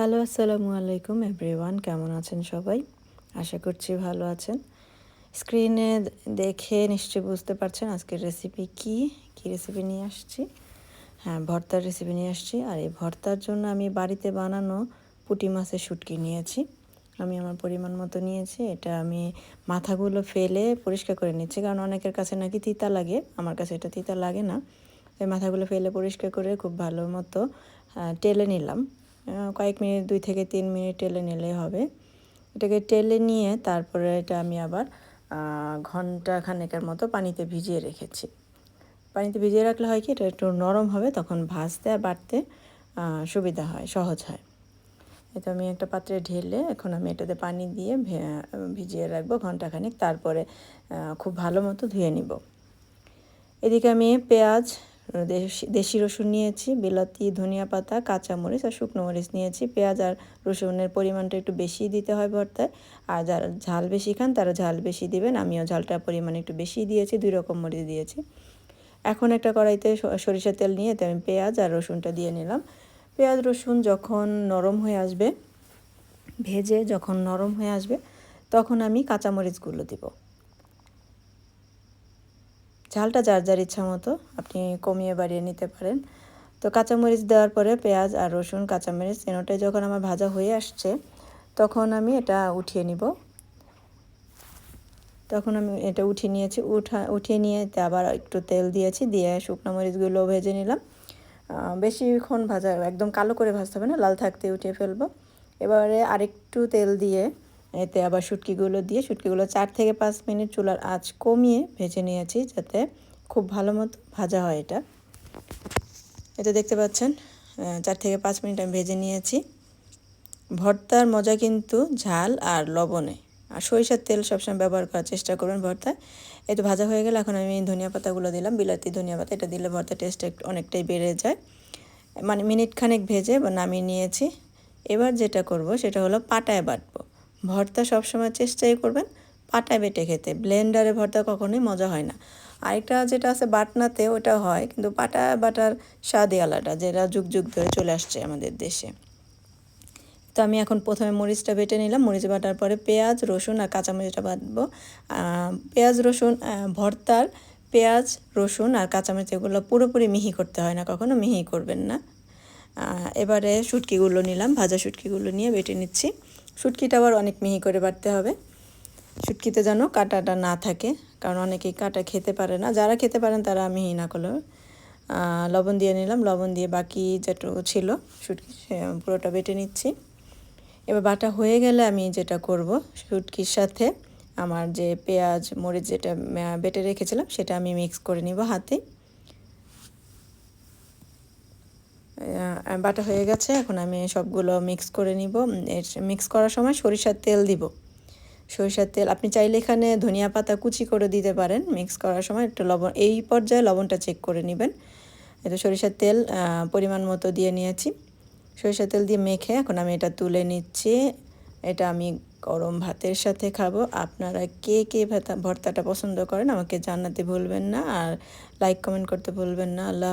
Hello, আসসালামু আলাইকুম everyone, কেমন আছেন সবাই? আশা করছি ভালো আছেন। স্ক্রিনে দেখে নিশ্চয়ই বুঝতে পারছেন আজকের রেসিপি কি কি রেসিপি নিয়ে আসছি। হ্যাঁ ভর্তার রেসিপি নিয়ে আসছি। আর এই ভর্তার জন্য আমি বাড়িতে বানানো পুঁটি মাছের শুটকি নিয়েছি। আমি আমার পরিমাণ মতো নিয়েছি। এটা আমি মাথাগুলো ফেলে পরিষ্কার করে নিচ্ছি। কারণ অনেকের কাছে নাকি তিতা লাগে। আমার কাছে এটা তিতা লাগে না। এই মাথাগুলো ফেলে পরিষ্কার করে খুব ভালো মতো টেলে নিলাম। কয়েক মিনিট, দুই থেকে তিন মিনিট টেলে নিলেই হবে। এটাকে টেলে নিয়ে তারপরে এটা আমি আবার ঘণ্টা খানেকের মতো পানিতে ভিজিয়ে রেখেছি। পানিতে ভিজিয়ে রাখলে হয় কি, এটা একটু নরম হবে, তখন ভাজতে আর বাটতে সুবিধা হয়, সহজ হয়। এটা আমি একটা পাত্রে ঢেলে এখন আমি এটাতে পানি দিয়ে ভিজিয়ে রাখব ঘন্টাখানেক, তারপরে খুব ভালো মতো ধুয়ে নিব। এদিকে আমি পেঁয়াজ দেশি রসুন নিয়েছি, বিলাতি, ধনিয়া পাতা, কাঁচামরিচ আর শুকনো মরিচ নিয়েছি। পেঁয়াজ আর রসুনের পরিমাণটা একটু বেশি দিতে হয় ভর্তায়। আর যারা ঝাল বেশি খান, তারা ঝাল বেশি দিবেন। আমিও ঝালটার পরিমাণ একটু বেশি দিয়েছি, দুই রকম মরিচ দিয়েছি। এখন একটা কড়াইতে সরিষার তেল নিয়ে আমি পেঁয়াজ আর রসুনটা দিয়ে নিলাম। পেঁয়াজ, রসুন যখন নরম হয়ে আসবে, ভেজে যখন নরম হয়ে আসবে, তখন আমি কাঁচামরিচগুলো দিব। ঝালটা যার যার ইচ্ছা মতো আপনি কমিয়ে বাড়িয়ে নিতে পারেন। তো কাঁচামরিচ দেওয়ার পরে পেঁয়াজ আর রসুন, কাঁচামরিচ এনোটাই যখন আমার ভাজা হয়ে আসছে, তখন আমি এটা উঠিয়ে নিব। তখন আমি এটা উঠিয়ে নিয়েছি, উঠা, উঠিয়ে নিয়ে আবার একটু তেল দিয়েছি, দিয়ে শুকনো মরিচগুলো ভেজে নিলাম। বেশিক্ষণ ভাজা, একদম কালো করে ভাজতে হবে না, লাল থাকতে উঠিয়ে ফেলব। এবারে আরেকটু তেল দিয়ে এতে আবার শুটকিগুলো দিয়ে, শুটকিগুলো চার থেকে পাঁচ মিনিট চুলার আঁচ কমিয়ে ভেজে নিয়েছি যাতে খুব ভালো মতো ভাজা হয় এটা। এটা দেখতে পাচ্ছেন চার থেকে পাঁচ মিনিট আমি ভেজে নিয়েছি। ভর্তার মজা কিন্তু ঝাল আর লবণে। আর সরিষার তেল সবসময় ব্যবহার করার চেষ্টা করবেন ভর্তায়। এই তো ভাজা হয়ে গেলে এখন আমি ধনিয়া পাতাগুলো দিলাম, বিলাতি ধনিয়া পাতা, এটা দিলে ভর্তা টেস্ট অনেকটাই বেড়ে যায়। মানে মিনিট খানেক ভেজে নামিয়ে নিয়েছি। এবার যেটা করব সেটা হলো পাটায় বাটবো। ভর্তা সবসময় চেষ্টাই করবেন পাটায় বেটে খেতে। ব্লেন্ডারে ভর্তা কখনোই মজা হয় না। আরেকটা যেটা আছে বাটনাতে ওটা হয়, কিন্তু পাটা বাটার স্বাদই আলাদা, যেটা যুগ যুগ ধরে চলে আসছে আমাদের দেশে। তো আমি এখন প্রথমে মরিচটা বেটে নিলাম। মরিচ বাটার পরে পেঁয়াজ, রসুন আর কাঁচামরিচটা বাটবো। পেঁয়াজ, রসুন ভর্তার পেঁয়াজ, রসুন আর কাঁচামরিচ এগুলো পুরোপুরি মিহি করতে হয় না, কখনো মিহি করবেন না। এবারে শুটকিগুলো নিলাম, ভাজা শুটকিগুলো নিয়ে বেটে নিচ্ছি। শুটকিটা আবার অনেক মিহি করে বাটতে হবে। শুটকিতে যেন কাটাটা না থাকে, কারণ অনেকেই কাটা খেতে পারে না। যারা খেতে পারেন তারা মিহি না করলে লবণ দিয়ে নিলাম, লবণ দিয়ে বাকি যেটুকু ছিল শুটকি পুরোটা বেটে নিচ্ছি। এবার বাটা হয়ে গেলে আমি যেটা করব, শুটকির সাথে আমার যে পেঁয়াজ, মরিচ যেটা বেটে রেখেছিলাম, সেটা আমি মিক্স করে নিব হাতে। বাটা হয়ে গেছে। এখন আমি সবগুলো মিক্স করে নিব। মিক্স করার সময় সরিষার তেল দিব। সরিষার তেল, আপনি চাইলে এখানে ধনিয়া পাতা কুচি করে দিতে পারেন। মিক্স করার সময় একটু লবণ, এই পর্যায়ে লবণটা চেক করে নেবেন। এটা সরিষার তেল পরিমাণ মতো দিয়ে নিয়েছি। সরিষার তেল দিয়ে মেখে এখন আমি এটা তুলে নিচ্ছি। এটা আমি গরম ভাতের সাথে খাব। আপনারা কে কে ভাতা, ভর্তাটা পছন্দ করেন আমাকে জানাতে ভুলবেন না। আর লাইক কমেন্ট করতে ভুলবেন না। আল্লাহ